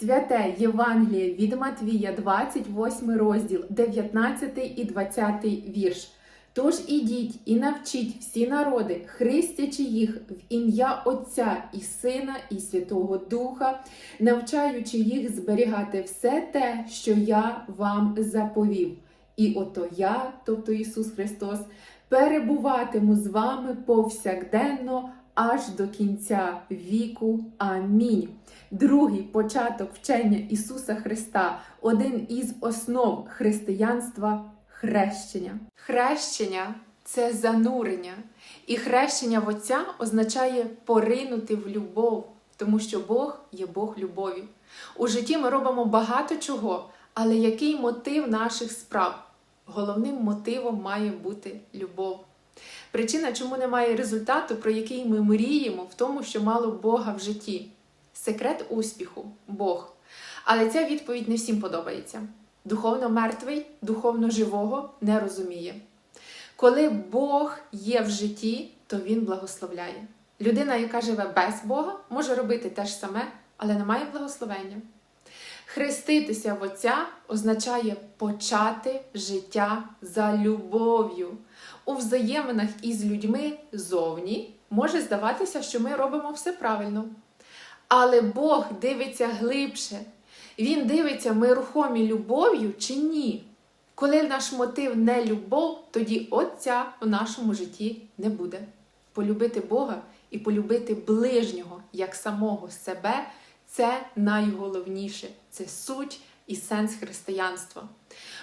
Святе Євангеліє від Матвія, 28 розділ, 19 і 20 вірш. Тож ідіть і навчіть всі народи, хрестячи їх в ім'я Отця і Сина, і Святого Духа, навчаючи їх зберігати все те, що я вам заповів. І ото я, тобто Ісус Христос, перебуватиму з вами повсякденно аж до кінця віку. Амінь. Другий початок вчення Ісуса Христа, один із основ християнства хрещення. Хрещення це занурення, і хрещення в Отця означає поринути в любов, тому що Бог є Бог любові. У житті ми робимо багато чого, але який мотив наших справ? Головним мотивом має бути любов. Причина, чому немає результату, про який ми мріємо, в тому, що мало Бога в житті. Секрет успіху Бог. Але ця відповідь не всім подобається. Духовно мертвий, духовно живого не розуміє. Коли Бог є в житті, то Він благословляє. Людина, яка живе без Бога, може робити те ж саме, але не має благословення. Хреститися в Отця означає почати життя за любов'ю. У взаєминах із людьми зовні може здаватися, що ми робимо все правильно. Але Бог дивиться глибше. Він дивиться, ми рухомі любов'ю чи ні. Коли наш мотив не любов, тоді Отця в нашому житті не буде. Полюбити Бога і полюбити ближнього як самого себе це найголовніше, це суть і сенс християнства.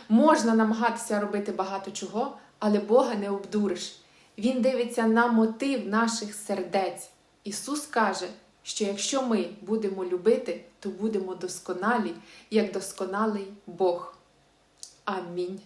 Можна намагатися робити багато чого, але Бога не обдуриш. Він дивиться на мотив наших сердець. Ісус каже, що якщо ми будемо любити, то будемо досконалі, як досконалий Бог. Амінь.